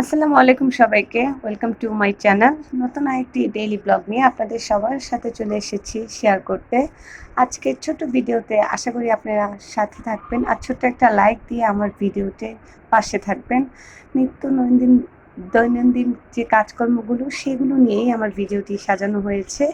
আসসালামু আলাইকুম সবাইকে। ওয়েলকাম টু মাই চ্যানেল নতুন আরেকটি ডেইলি ব্লগ নিয়ে আপনাদের সবার সাথে চলে এসেছি শেয়ার করতে। আজকে ছোট ভিডিওতে আশা করি আপনারা সাথে থাকবেন আর ছোট্ট একটা লাইক দিয়ে আমার ভিডিওতে পাশে থাকবেন। নিত্য নৈদিন দৈনন্দিন যে কাজকর্মগুলো, সেগুলো নিয়েই আমার ভিডিওটি সাজানো হয়েছে।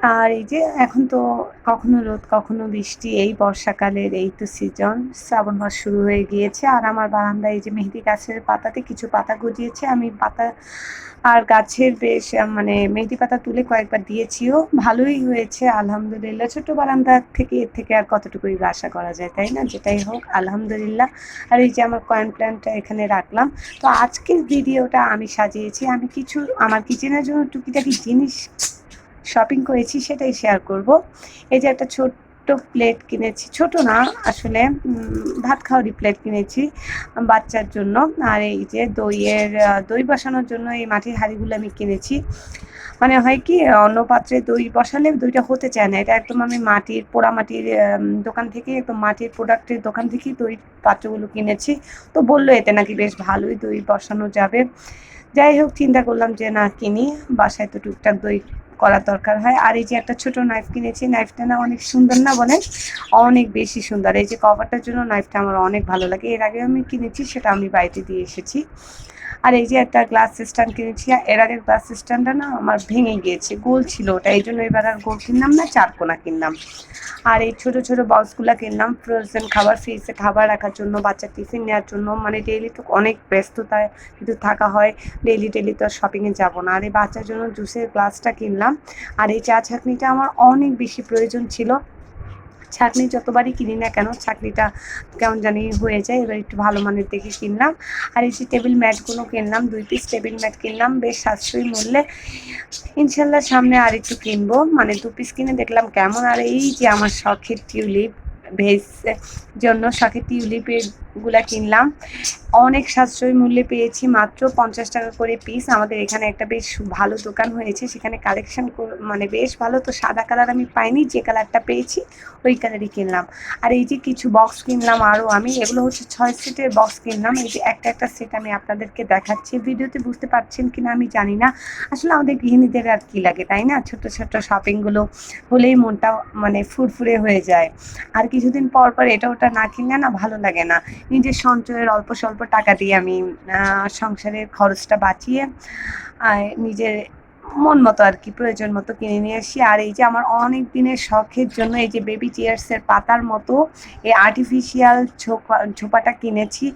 আর এই যে এখন তো কখনো রোদ, কখনো বৃষ্টি, এই বর্ষাকালের এই তো সিজন শ্রাবণ মাস শুরু হয়ে গিয়েছে। আর আমার বারান্দায় এই যে মেহেদি গাছের পাতাতে কিছু পাতা গজিয়েছে। আমি পাতা আর গাছের বেশ মানে মেহেদি পাতা তুলে কয়েকবার দিয়েছিও। ভালোই হয়েছে, আলহামদুলিল্লাহ। ছোট বারান্দা থেকে এর থেকে আর কতটুকুই আশা করা যায়, তাই না? যেটাই হোক, আলহামদুলিল্লাহ। আর এই যে আমার কয়েন প্ল্যান্টটা এখানে রাখলাম। তো আজকের ভিডিওটা আমি সাজিয়েছি। আমি কিছু, আমার কিচেনের জন্য টুকিটাকি জিনিস শপিং করেছি, সেটাই শেয়ার করব। এই যে একটা ছোট্ট প্লেট কিনেছি, ছোট না, আসলে ভাত খাওয়ারই প্লেট কিনেছি, বাচ্চার জন্য। আর এই যে দইয়ের দই বসানোর জন্য এই মাটির হাঁড়িগুলো আমি কিনেছি। মানে হয় কি, অন্য পাত্রে দই বসালে দইটা হতে চায় না। এটা একদম আমি মাটির, পোড়া মাটির দোকান থেকে, একদম মাটির প্রোডাক্টের দোকান থেকেই দই পাত্রগুলো কিনেছি। তো বলল এতে নাকি বেশ ভালোই দই বসানো যাবে। যাই হোক, চিন্তা করলাম যে না কিনি। বাসায় তো টুকটাক দই করার দরকার হয়। আর এই যে একটা ছোট নাইফ কিনেছি নাইফটা না অনেক সুন্দর না বলেন? অনেক বেশি সুন্দর। এই যে কভারটার জন্য নাইফটা আমার অনেক ভালো লাগে। এর আগে আমি কিনেছি, সেটা আমি বাড়িতে দিয়ে এসেছি। আর এই যে একটা গ্লাস স্ট্যান্ড কিনেছি এর আগের গ্লাস সিস্টেমটা না আমার ভেঙে গিয়েছে, গোল ছিল ওটা, এই জন্য এবার আর গোল কিনলাম না চারকোনা কিনলাম। আর এই ছোট ছোট বক্সগুলো কিনলাম ফ্রোজেন খাবার ফ্রিজে খাবার রাখার জন্য, বাচ্চার টিফিন নেওয়ার জন্য মানে ডেইলি তো অনেক ব্যস্ততায় কিন্তু থাকা হয় ডেইলি ডেইলি তো শপিংয়ে যাব না। আর এই বাচ্চার জন্য জুসের গ্লাসটা কিনলাম, আর এই চা ছাঁকনিটা আমার অনেক বেশি প্রয়োজন ছিল। ছাকনি যতবারই কিনি না কেন, ছাকনিটা কেমন জানি হয়ে যায়, এবার একটু ভালো মানের দেখে কিনলাম। আর এই যে টেবিল ম্যাটগুলো কিনলাম, দুই পিস টেবিল ম্যাট কিনলাম, বেশ সাশ্রয়ী মূল্যে। ইনশাল্লাহ সামনে আর একটু কিনবো। মানে দু পিস কিনে দেখলাম কেমন। আর এই যে আমার শখের টিউলিপ, ভেজ জন্য শখের টিউলিপের গুলা কিনলাম। অনেক সাশ্রয়ী মূল্যে পেয়েছি, মাত্র পঞ্চাশ টাকা করে পিস আমাদের এখানে একটা বেশ ভালো দোকান হয়েছে, সেখানে কালেকশন মানে বেশ ভালো। তো সাদা কালার আমি পাইনি, যে কালারটা পেয়েছি, ওই কালারই কিনলাম। আর এই যে কিছু বক্স কিনলাম আরও আমি, এগুলো হচ্ছে ছয় সেটের বক্স কিনলাম। এই যে একটা একটা সেট আমি আপনাদেরকে দেখাচ্ছি। ভিডিওতে বুঝতে পারছেন কিনা আমি জানি না। আসলে আমাদের গৃহিণীদের আর কি লাগে, তাই না? ছোট ছোট শপিংগুলো হলেই মনটা মানে ফুরফুরে হয়ে যায়। আর কিছুদিন পর পর এটা ওটা না কিনলে না ভালো লাগে না। নিজের সঞ্চয়ের অল্প স্বল্প টাকা দিয়ে আমি সংসারের খরচটা বাঁচিয়ে নিজের মন মতো আর কি, প্রয়োজন মতো কিনে নিয়ে আসি। আর এই যে আমার অনেক দিনের শখের জন্য এই যে বেবি চেয়ার্সের পাতার মতো এই আর্টিফিশিয়াল ছোপা, ছোপাটা কিনেছি।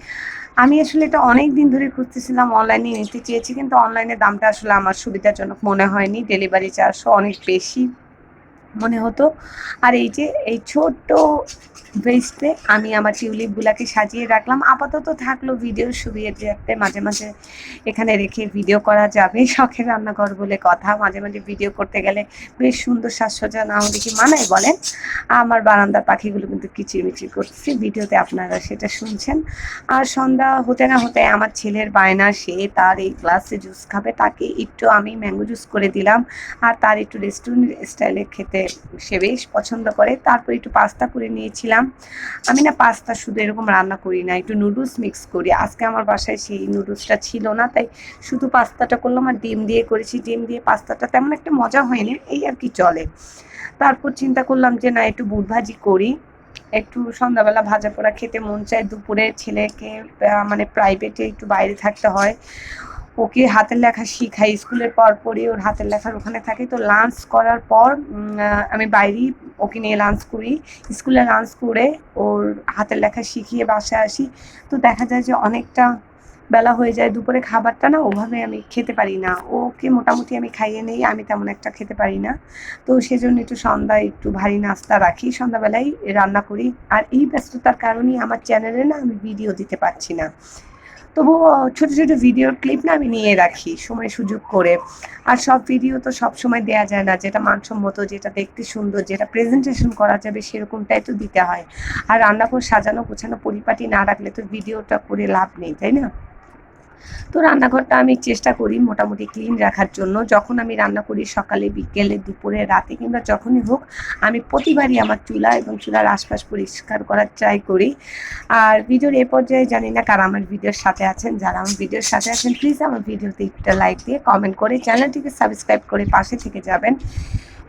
আমি আসলে এটা অনেক দিন ধরে খুঁজতেছিলাম অনলাইনে নিতে চেয়েছি, কিন্তু অনলাইনে দামটা আসলে আমার সুবিধাজনক মনে হয়নি। ডেলিভারি চার্জও অনেক বেশি মনে হতো। আর এই যে, এই ছোট্ট ভেস্টে আমি আমার টিউলিপগুলাকে সাজিয়ে রাখলাম। আপাতত থাকল ভিডিও যাতে মাঝে মাঝে এখানে রেখে ভিডিও করা যাবে। শখের রান্নাঘর বলে কথা। মাঝে মাঝে ভিডিও করতে গেলে বেশ সুন্দর সাজসজ্জা না হলে কি মানায় বলেন। আমার বারান্দার পাখিগুলো কিন্তু কিচিরমিচির করতেছি ভিডিওতে আপনারা সেটা শুনছেন। আর সন্ধ্যা হতে না হতে আমার ছেলের বায়না, সে তার এই গ্লাসে জুস খাবে। তাকে একটু আমি ম্যাঙ্গো জুস করে দিলাম। আর তার একটু রেস্টুরেন্ট স্টাইলে খেতে সে বেশ পছন্দ করে। তারপর একটু পাস্তা করে নিয়েছিলাম। আমি না পাস্তা শুধু এরকম রান্না করি না, একটু নুডলস মিক্স করি। আজকে আমার বাসায় সেই নুডলসটা ছিল না, তাই শুধু পাস্তাটা করলাম আর ডিম দিয়ে করেছি। ডিম দিয়ে পাস্তাটা তেমন একটা মজা হয়নি, এই আর কি চলে। তারপর চিন্তা করলাম যে না, একটু বুট ভাজি করি। একটু সন্ধ্যাবেলা ভাজা পোড়া খেতে মন চায়, দুপুরে ছেলেকে মানে প্রাইভেটে একটু বাইরে থাকতে হয়। ওকে হাতের লেখা শিখাই। স্কুলের পর পরই ওর হাতের লেখার ওখানে থাকে। তো লাঞ্চ করার পর আমি বাইরেই ওকে নিয়ে লাঞ্চ করি। স্কুলে লাঞ্চ করে ওর হাতের লেখা শিখিয়ে বাসায় আসি। তো দেখা যায় যে অনেকটা বেলা হয়ে যায়। দুপুরে খাবারটা না ওভাবে আমি খেতে পারি না। ওকে মোটামুটি আমি খাইয়ে নেই, আমি তেমন একটা খেতে পারি না। তো সেজন্য একটু সন্ধ্যায় একটু ভারী নাস্তা রাখি। সন্ধ্যাবেলায় রান্না করি। আর এই ব্যস্ততার কারণেই আমার চ্যানেলে না আমি ভিডিও দিতে পারছি না। তবু ছোট ছোট ভিডিওর ক্লিপ না আমি নিয়ে রাখি, সময় সুযোগ করে। আর সব ভিডিও তো সব সময় দেয়া যায় না, যেটা মানসম্মত, যেটা দেখতে সুন্দর, যেটা প্রেজেন্টেশন করা যাবে সেরকমটাই তো দিতে হয়। আর রান্নাঘর সাজানো গোছানো পরিপাটি না রাখলে তো ভিডিওটা করে লাভ নেই, তাই না? তো রান্নাঘরটা আমি চেষ্টা করি মোটামুটি ক্লিন রাখার জন্য। যখন আমি রান্না করি সকালে, বিকেলে, দুপুরে, রাতে কিংবা যখনই হোক, আমি প্রতিবারই আমার চুলা এবং চুলার আশপাশ পরিষ্কার করার ট্রাই করি। আর ভিডিওর এ পর্যায়ে জানি না কারা আমার ভিডিওর সাথে আছেন, যারা আমার ভিডিওর সাথে আছেন প্লিজ আমার ভিডিওতে একটা লাইক দিয়ে কমেন্ট করে চ্যানেলটিকে সাবস্ক্রাইব করে পাশে থেকে যাবেন।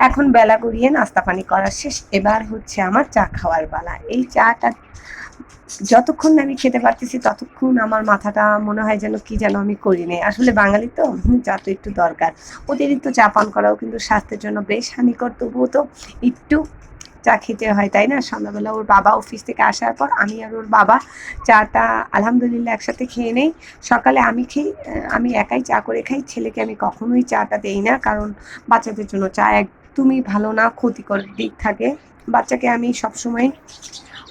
এখন বেলা গড়িয়ে নাস্তা পানি করা শেষ। এবার হচ্ছে আমার চা খাওয়ার বেলা এই চাটা যতক্ষণ আমি খেতে পারতেছি, ততক্ষণ আমার মাথাটা মনে হয় যেন কি যেন আমি করি নাই। আসলে বাঙালি তো চা তো একটু দরকার। অতিরিক্ত চা পান করাও কিন্তু স্বাস্থ্যের জন্য বেশ হানিকর। তবুও তো একটু চা খেতে হয়, তাই না? সন্ধ্যাবেলা ওর বাবা অফিস থেকে আসার পর আমি আর ওর বাবা চাটা আলহামদুলিল্লাহ একসাথে খেয়ে নেই। সকালে আমি খেয়ে, আমি একাই চা করে খাই। ছেলেকে আমি কখনোই চাটা দেই না, কারণ বাচ্চাদের জন্য চা একদমই ভালো না, ক্ষতিকর দিক থাকে। বাচ্চাকে আমি সবসময়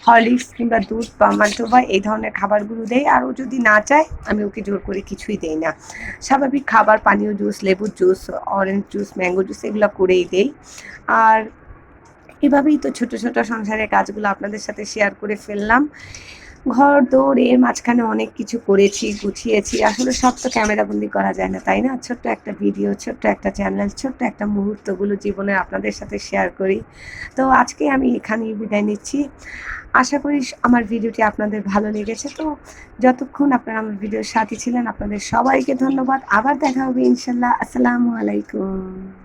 হরলিক্স কিংবা দুধ বা মাল্টো বা এই ধরনের খাবারগুলো দেই। আর ও যদি না চায়, আমি ওকে জোর করে কিছুই দেই না। স্বাভাবিক খাবার, পানীয় জুস লেবুর juice orange juice mango juice এগুলো করেই দেই। আর এভাবেই তো ছোট ছোট সংসারের কাজগুলো আপনাদের সাথে শেয়ার করে ফেললাম। ঘর দৌড় এর মাঝখানে অনেক কিছু করেছি, গুছিয়েছি। আসলে সব তো ক্যামেরা ক্যামেরাবন্দি করা যায় না, তাই না? ছোট্ট একটা ভিডিও ছোট্ট একটা চ্যানেল ছোট্ট একটা মুহূর্তগুলো জীবনে আপনাদের সাথে শেয়ার করি। তো আজকে আমি এখানেই বিদায় নিচ্ছি। আশা করি আমার ভিডিওটি আপনাদের ভালো লেগেছে। তো যতক্ষণ আপনারা আমার ভিডিওর সাথে ছিলেন, আপনাদের সবাইকে ধন্যবাদ। আবার দেখা হবে ইনশাল্লাহ। আসসালামু আলাইকুম।